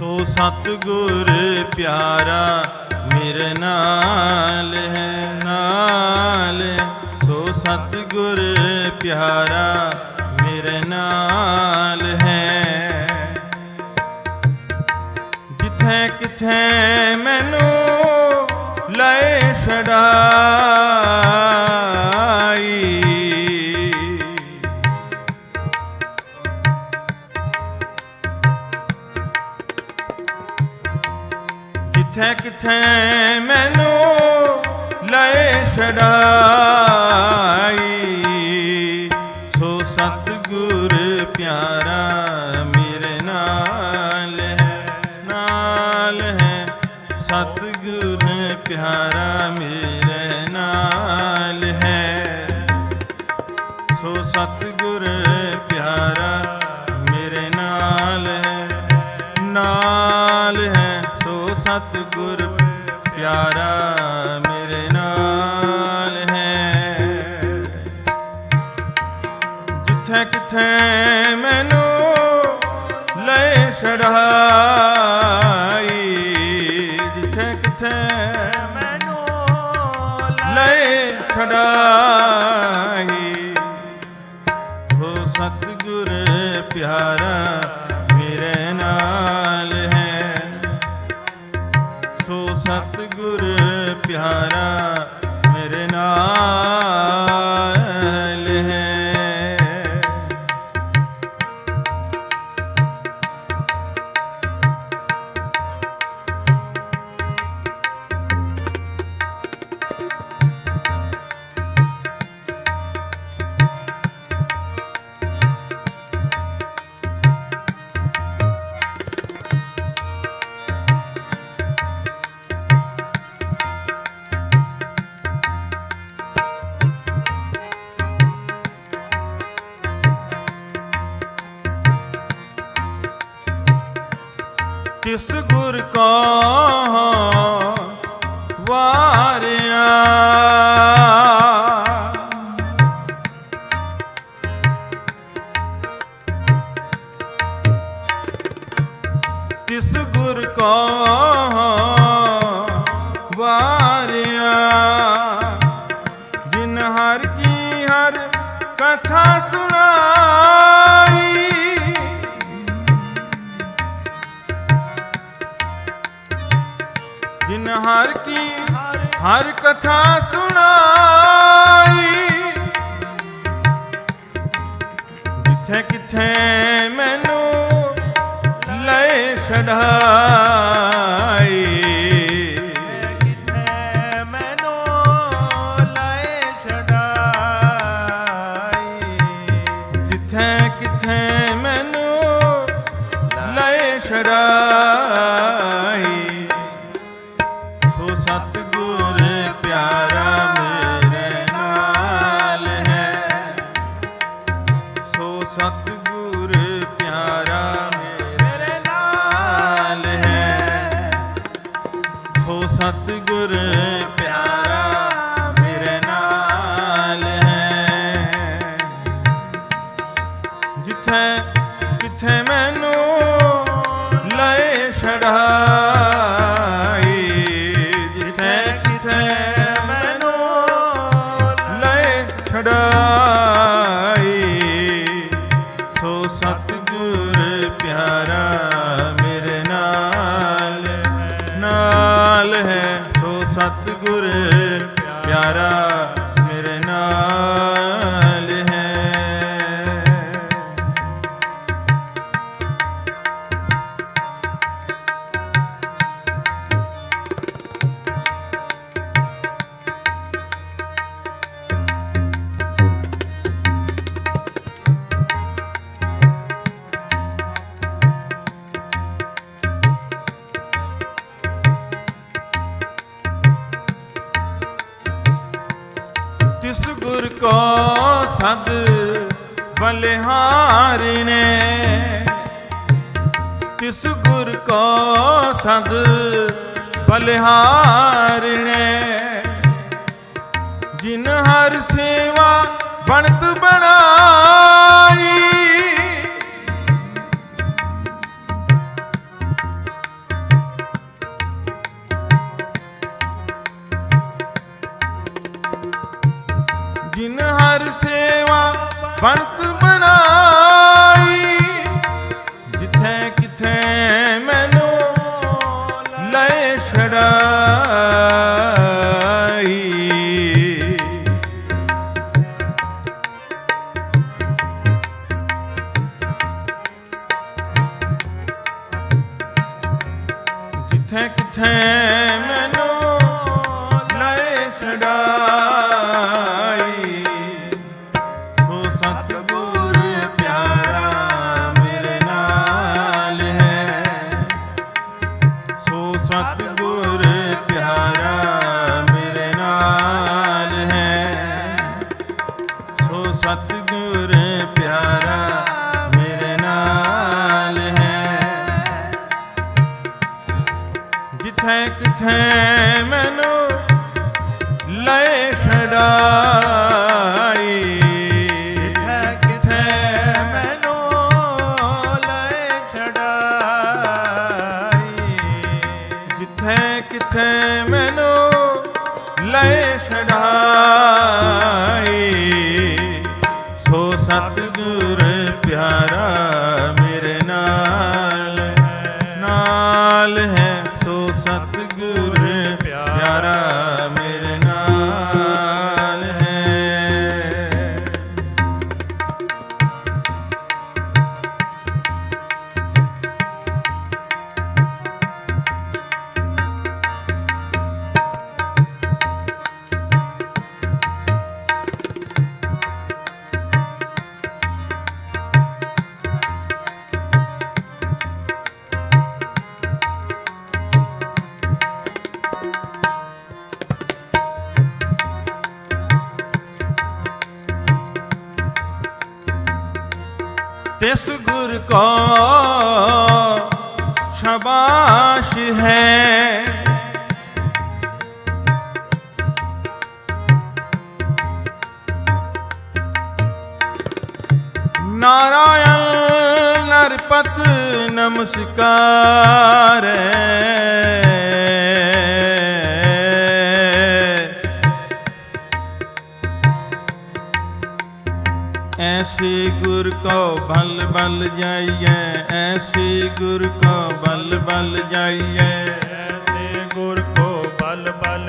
ਸੋ ਸਤਿਗੁਰ ਪਿਆਰਾ ਮੇਰੇ ਨਾਲ ਹੈ ਨਾਲ ਸੋ ਸਤਿਗੁਰ ਪਿਆਰਾ ਮੇਰੇ ਨਾਲ ਕਿੱਥੇ, ਕਿਥੇ ਮੈਨੂੰ ਲੈ ਛਡਾਈ? ਸੋ ਸਤਿਗੁਰ ਪਿਆਰਾ ਮੇਰੇ ਨਾਲ ਹੈ ਨਾਲ ਹੈ। ਸਤਿਗੁਰ ਪਿਆਰਾ ਮੇਰੇ ਜਿੱਥੇ ਮੈਨੂੰ ਲੈ ਛੜਾ ਕੋ ਵਾਰਿਆ। ਤਿਸ ਗੁਰ ਕੋ ਹਰ ਕਥਾ ਸੁਣਾ। ਕਿਥੇ ਮੈਨੂੰ ਲੈ ਛੜਾਈ ਗੁਰ ਕੋ ਸਦ ਬਲਿਹਾਰ ਨੇ। ਤਿਸ ਗੁਰ ਕੋ ਸਦ ਬਲਿਹਾਰ ਨੇ। ਜਿਨ ਹਰ ਸੇਵਾ ਬਣਤ ਬਣਾਈ ਜਿੱਥੇ ਕਿਥੇ ਲੈ ਛੜਾਈ ਸੋ ਸਤਿਗੁਰ ਪਿਆਰਾ ਮੇਰੇ ਨਾਲ ਹੈ। ਸੋ ਸਤ है को शबाश है नारायण नरपत नमस्कार ऐसे ਗੁਰ ਕੋ ਬਲ ਬਲ ਜਾਈਐ, ਐਸੇ ਗੁਰ ਕੋ ਬਲ ਬਲ ਜਾਈਐ। ਐਸੇ ਗੁਰ ਕੋ ਬਲ ਬਲ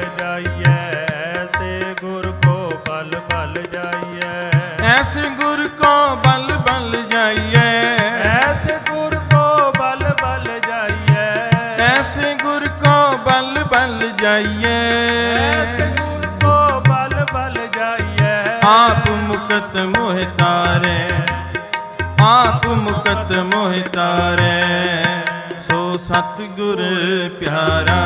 ਮੁਕਤ ਮੋਹਿ ਤਾਰੇ ਸੋ ਸਤਿਗੁਰ ਪਿਆਰਾ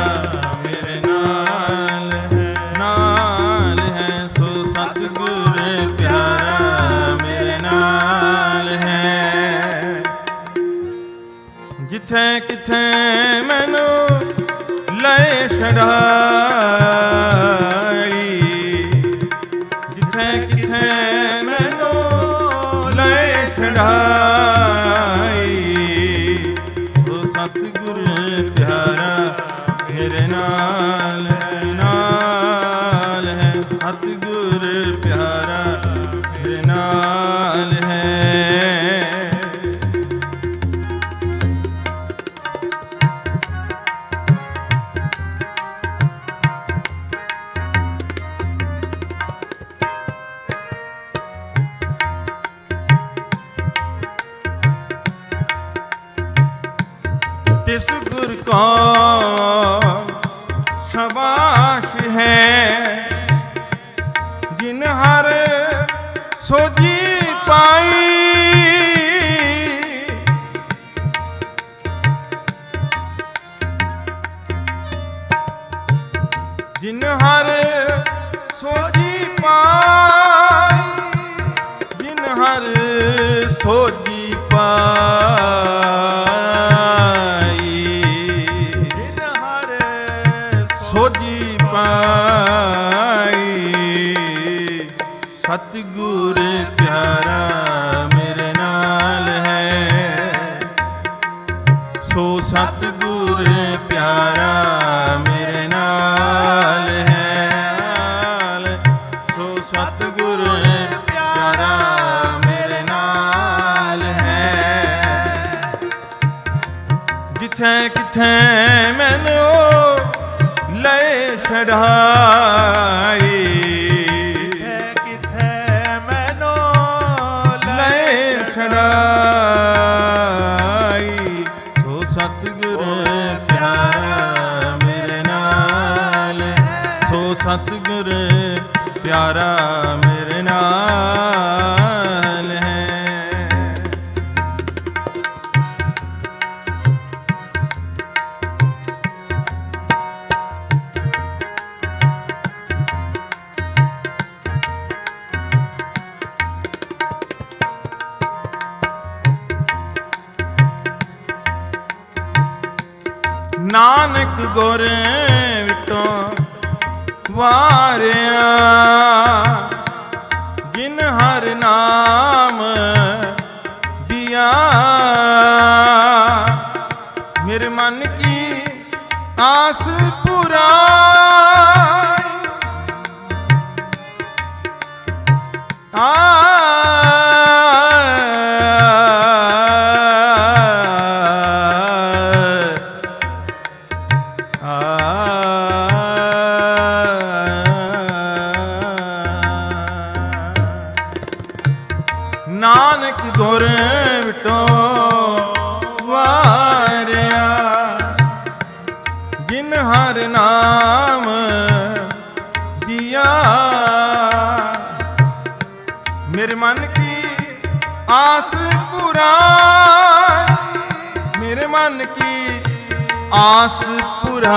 ਮੇਰੇ ਨਾਲ ਹੈ, ਨਾਲ ਹੈ ਸੋ ਸਤਿਗੁਰ ਪਿਆਰਾ ਮੇਰੇ ਨਾਲ ਹੈ। ਜਿੱਥੇ ਕਿਥੇ ਮੈਨੂੰ ਲੈ ਛੜਾਈ ਜਿੱਥੇ ਸਤਿਗੁਰ ਪਿਆਰਾ ਮੇਰੇ ਨਾਲ ਹੈ। ਸੋ ਸਤਿਗੁਰ ਪਿਆਰਾ ਮੇਰੇ ਨਾਲ ਹੈ। ਸੋ ਸਤਿਗੁਰ ਪਿਆਰਾ ਮੇਰੇ ਨਾਲ ਹੈ। ਜਿੱਥੇ ਕਿਥੇ ਮੈਨੂੰ ਲੈ ਛੜਾਈ সাগরে ਨਾਨਕ ਗੁਰ ਵਿਟੋ ਵਾਰਿਆ, ਜਿਨ ਹਰ ਨਾਮ ਦਿਆ। ਮੇਰੇ ਮਨ ਕੀ ਆਸ ਪੁਰਾਈ, ਮੇਰੇ ਮਨ ਕੀ ਆਸਪੁਰਾ